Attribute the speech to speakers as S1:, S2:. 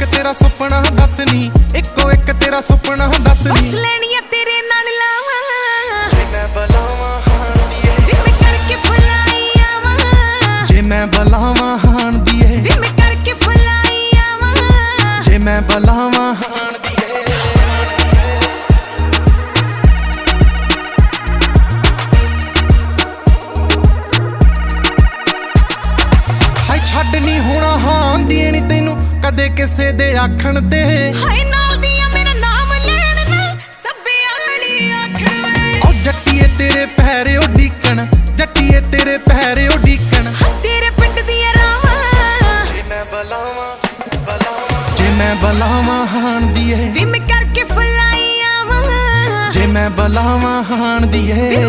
S1: ਇੱਕ ਤੇਰਾ ਸੁਪਨਾ ਦੱਸ ਨੀ ਇੱਕੋ ਇੱਕ ਤੇਰਾ ਸੁਪਨਾ ਦੱਸ
S2: ਬਸ
S1: ਨੀ
S2: ਲੈਣੀਆਂ ਤੇਰੇ ਨਾਲ ਲਾਵਾਂ।
S1: ਜੇ ਮੈਂ ਬਲਾਵਾਂ ਹਾਣ ਦੀਏ
S2: ਵੀ ਮੈਂ ਕਰਕੇ ਫੁਲਾਈ ਆਵਾਂ।
S1: ਜੇ ਮੈਂ ਬਲਾਵਾਂ ਹਾਣ ਦੀਏ
S2: ਵੀ ਮੈਂ ਕਰਕੇ ਫੁਲਾਈ ਆਵਾਂ।
S1: ਜੇ ਮੈਂ ਬਲਾਵਾਂ ਹਾਣ ਦੀਏ ਹਾਈ ਛੱਡ ਨਹੀਂ ਹੋਣਾ ਹਾਂ ਦੀ ਨੀ ਤੈਨੂੰ। ਕਦੇ ਕਿਸੇ ਦੇ ਆਖਣ ਤੇ।
S2: ਹਾਏ ਨਾਲ ਦੀਆਂ ਮੇਰਾ ਨਾਮ ਲੈਣ ਨਾ ਸੱਬੇ ਆਲੀ ਆਖਣ ਵੇਲੇ।
S1: ਉਹ ਜੱਟੀਏ ਤੇਰੇ ਪੈਰੇ ਉਡੀਕਣ ਜੱਟੀਏ ਤੇਰੇ ਪੈਰੇ ਉਡੀਕਣ
S2: ਤੇਰੇ ਪਿੰਡ ਦੀਆਂ ਰਾਵਾਂ।
S1: ਜੇ ਮੈਂ ਬਲਾਵਾਂ ਬਲਾਵਾਂ। ਜੇ ਮੈਂ ਬਲਾਵਾਂ ਹਾਣ ਦੀਏ।
S2: ਵੀ ਮੈਂ ਕਰਕੇ ਫੁਲਾਈ ਆਵਾਂ।
S1: ਜੇ ਮੈਂ ਬਲਾਵਾਂ ਹਾਣ ਦੀਏ।
S2: ਵੀ